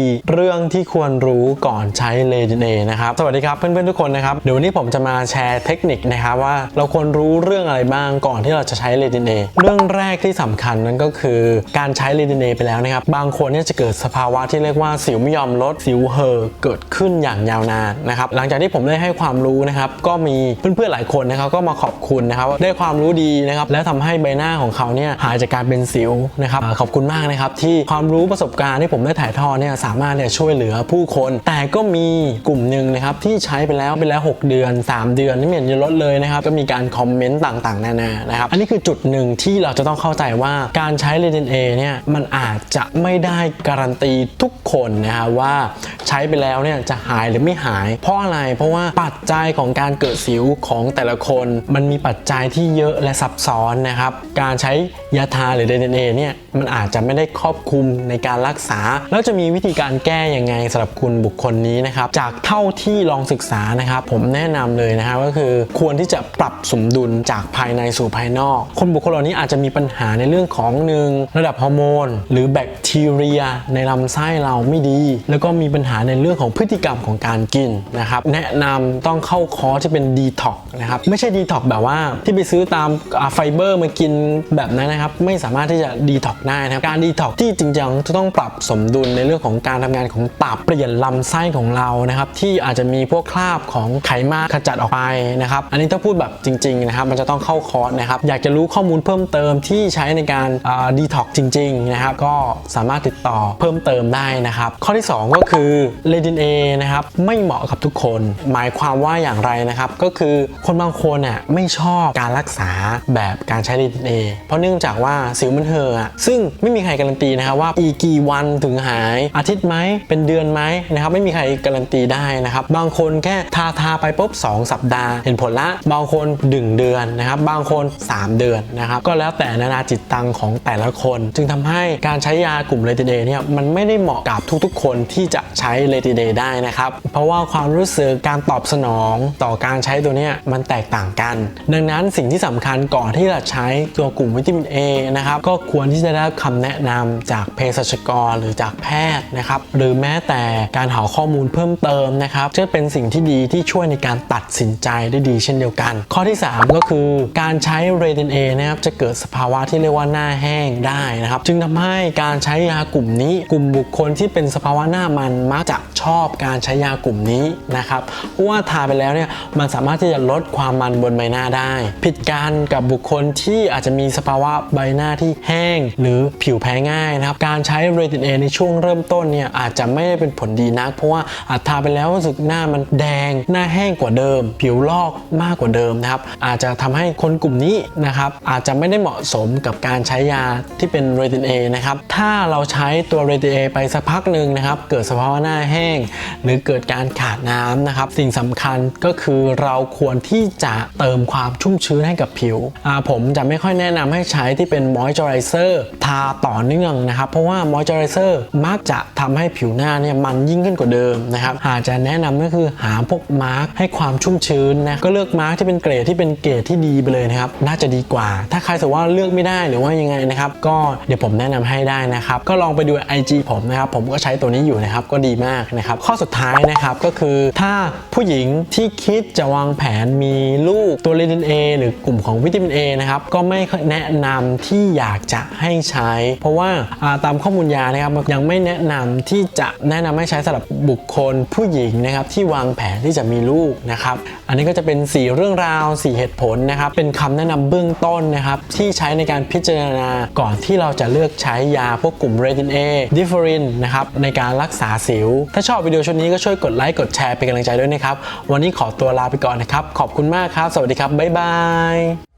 4 เรื่องที่ควรรู้ก่อนใช้เลดิเนนะครับ สวัสดีครับเพื่อนๆทุกคนนะครับ เดี๋ยววันนี้ผมจะมาแชร์เทคนิคนะครับว่าเราควรรู้เรื่องอะไรบ้างก่อนที่เราจะใช้เลดิเนเรื่องแรกที่สำคัญนั่นก็คือการใช้เลดิเนไปแล้วนะครับ บางคนเนี่ยจะเกิดสภาวะที่เรียกว่าสิวไม่ยอมลดสิวเห่อเกิดขึ้นอย่างยาวนานนะครับ หลังจากที่ผมได้ให้ความรู้นะครับ ก็มีเพื่อนๆหลายคนนะครับก็มาขอบคุณนะครับได้ความรู้ดีนะครับและทำให้ใบหน้าของเขาเนี่ยหายจากการเป็นสิวนะครับขอบคุณมากนะครับที่ความรู้ประสบการณ์ที่ผมได้ถ่ายทอดเนี่ยสามารถเนี่ยช่วยเหลือผู้คน แต่ก็มีกลุ่มหนึ่งนะครับที่ใช้ไปแล้วไปแล้ว 6 เดือน 3 เดือนไม่เห็นจะลดเลยนะครับก็มีการคอมเมนต์ต่างๆ นานานะครับอันนี้คือจุดหนึ่งที่เราจะต้องเข้าใจว่าการใช้เรดินเอเนี่ยมันอาจจะไม่ได้การันตีทุกคนนะครับว่า ช้ไปแล้วเนี่ยจะหายหรือไม่หาย เพราะอะไรเพราะว่าปัจจัยของการเกิดสิวของแต่ละคน มันมีปัจจัยที่เยอะและซับซ้อนนะครับการใช้ยาทาหรือ DNA เนี่ยมันอาจจะไม่ได้ครอบคลุมในการรักษา แล้วจะมีวิธีการแก้ยังไงสำหรับคุณบุคคลนี้นะครับจากเท่าที่ลองศึกษานะครับผมแนะนำเลยนะครับก็คือควรที่จะปรับสมดุลจากภายในสู่ภายนอก คนบุคคลเหล่านี้อาจจะมีปัญหาในเรื่องของหนึ่งระดับฮอร์โมนหรือแบคทีเรีย ในลำไส้เราไม่ดี แล้วก็มีปัญหาในเรื่องของพฤติกรรมของการกินนะครับแนะนำต้องเข้าคอร์สที่เป็นดีท็อกนะครับไม่ใช่ดีท็อกแบบว่าที่ไปซื้อตามไฟเบอร์มากินแบบนั้นนะครับไม่สามารถที่จะดีท็อกได้นะครับการดีท็อกที่จริงจังจะต้องปรับสมดุลในเรื่องของการทำงานของตับเปลี่ยนลำไส้ของเรานะครับที่อาจจะมีพวกคราบของไขมันขจัดออกไปนะครับอันนี้ถ้าพูดแบบจริงๆนะครับมันจะต้องเข้าคอร์สนะครับอยากจะรู้ข้อมูลเพิ่มเติมที่ใช้ในการดีท็อกจริงๆนะครับก็สามารถติดต่อเพิ่มเติมได้นะครับข้อที่ 2 ก็คือเลดินเอนะครับไม่เหมาะกับทุกคน หมายความว่าอย่างไรนะครับ ก็คือคนบางคนน่ะไม่ชอบการรักษาแบบการใช้เลดินเอเพราะเนื่องจากว่าสิวมันเห่อซึ่งไม่มีใครการันตีนะครับว่าอีกกี่วันถึงหายอาทิตย์ไหมเป็นเดือนไหมนะครับไม่มีใครการันตีได้นะครับ บางคนแค่ทาทาไปปุ๊บ2 สัปดาห์ เห็นผลละ บางคนดึงเดือนนะครับ บางคน 3 เดือนนะครับ ก็แล้วแต่นานาจิตตังของแต่ละคน จึงทำให้การใช้ยากลุ่มเลตินเดเนี่ยมันไม่ได้เหมาะกับทุกๆ คนที่จะใช้เลติเดได้นะครับ เพราะว่าความรู้สึกการตอบสนองต่อการใช้ตัวเนี้ยมันแตกต่างกัน ดังนั้นสิ่งที่สำคัญก่อนที่จะใช้ตัวกลุ่มวิตามิน A นะครับก็ควรที่จะได้รับคำแนะนำจากเภสัชกรหรือจากแพทย์นะครับหรือแม้แต่การหาข้อมูลเพิ่มเติมนะครับจะเป็นสิ่งที่ดีที่ช่วยในการตัดสินใจได้ดีเช่นเดียวกัน ข้อที่ 3 ก็คือการใช้เรดินเอนะครับจะเกิดสภาวะที่เรียกว่าหน้าแห้งได้นะครับ จึงทำให้การใช้ยากลุ่มนี้กลุ่มบุคคลที่เป็นสภาวะหน้ามันมักจะชอบการใช้ยากลุ่มนี้นะครับเพราะว่าทาไปแล้วเนี่ยมันสามารถที่จะลดความมันบนใบหน้าได้ ผิดกันกับบุคคลที่อาจจะมีสภาวะใบหน้าที่แห้ง หรือผิวแพ้ง่ายนะครับการใช้เรตินเอในช่วงเริ่มต้นเนี่ยอาจจะไม่ได้เป็นผลดีนัก เพราะว่าอาจทาไปแล้วรู้สึกหน้ามันแดง หน้าแห้งกว่าเดิม ผิวลอกมากกว่าเดิมนะครับอาจจะทำให้คนกลุ่มนี้นะครับอาจจะไม่ได้เหมาะสมกับการใช้ยาที่เป็นเรตินเอนะครับถ้าเราใช้ตัวเรตินเอไปสักพักหนึ่งนะครับเกิดสภาวะหน้าแห้ง หรือเกิดการขาดน้ำนะครับ สิ่งสำคัญก็คือเราควรที่จะเติมความชุ่มชื้นให้กับผิว ผมจะไม่ค่อยแนะนำให้ใช้ที่เป็นมอยเจอไรเซอร์ทาต่อเนื่องนะครับ เพราะว่ามอยเจอไรเซอร์มักจะทำให้ผิวหน้าเนี่ยมันยิ่งขึ้นกว่าเดิมนะครับอาจจะแนะนำก็คือหาพวกมาร์กให้ความชุ่มชื้นนะก็เลือกมาร์กที่เป็นเกรดที่เป็นเกรดที่ดีไปเลยนะครับน่าจะดีกว่า ถ้าใครสมมติว่าเลือกไม่ได้หรือว่ายังไงนะครับก็เดี๋ยวผมแนะนำให้ได้นะครับก็ลองไปดู IG ผมนะครับผมก็ใช้ตัวนี้อยู่นะครับก็ดีมากนะครับ ข้อสุดท้ายนะครับก็คือถ้าผู้หญิงที่คิดจะวางแผนมีลูกตัวเลติน A หรือกลุ่มของวิตามิน A นะครับก็ไม่แนะนำที่อยากจะให้ใช้ เพราะว่าตามข้อมูลยานะครับยังไม่แนะนำที่จะแนะนำให้ใช้สำหรับบุคคลผู้หญิงนะครับที่วางแผนที่จะมีลูกนะครับ อันนี้ก็จะเป็น 4 เรื่องราว 4 เหตุผลนะครับ เป็นคำแนะนำเบื้องต้นนะครับ ที่ใช้ในการพิจารณาก่อนที่เราจะเลือกใช้ยาพวกกลุ่มเรติน A ดิฟเฟอรินนะครับในการรักษาสิวถ้าชอบวิดีโอชุดนี้ก็ช่วยกดไลค์กดแชร์เป็นกำลังใจด้วยนะครับ วันนี้ขอตัวลาไปก่อนนะครับ ขอบคุณมากครับ สวัสดีครับ บ๊ายบาย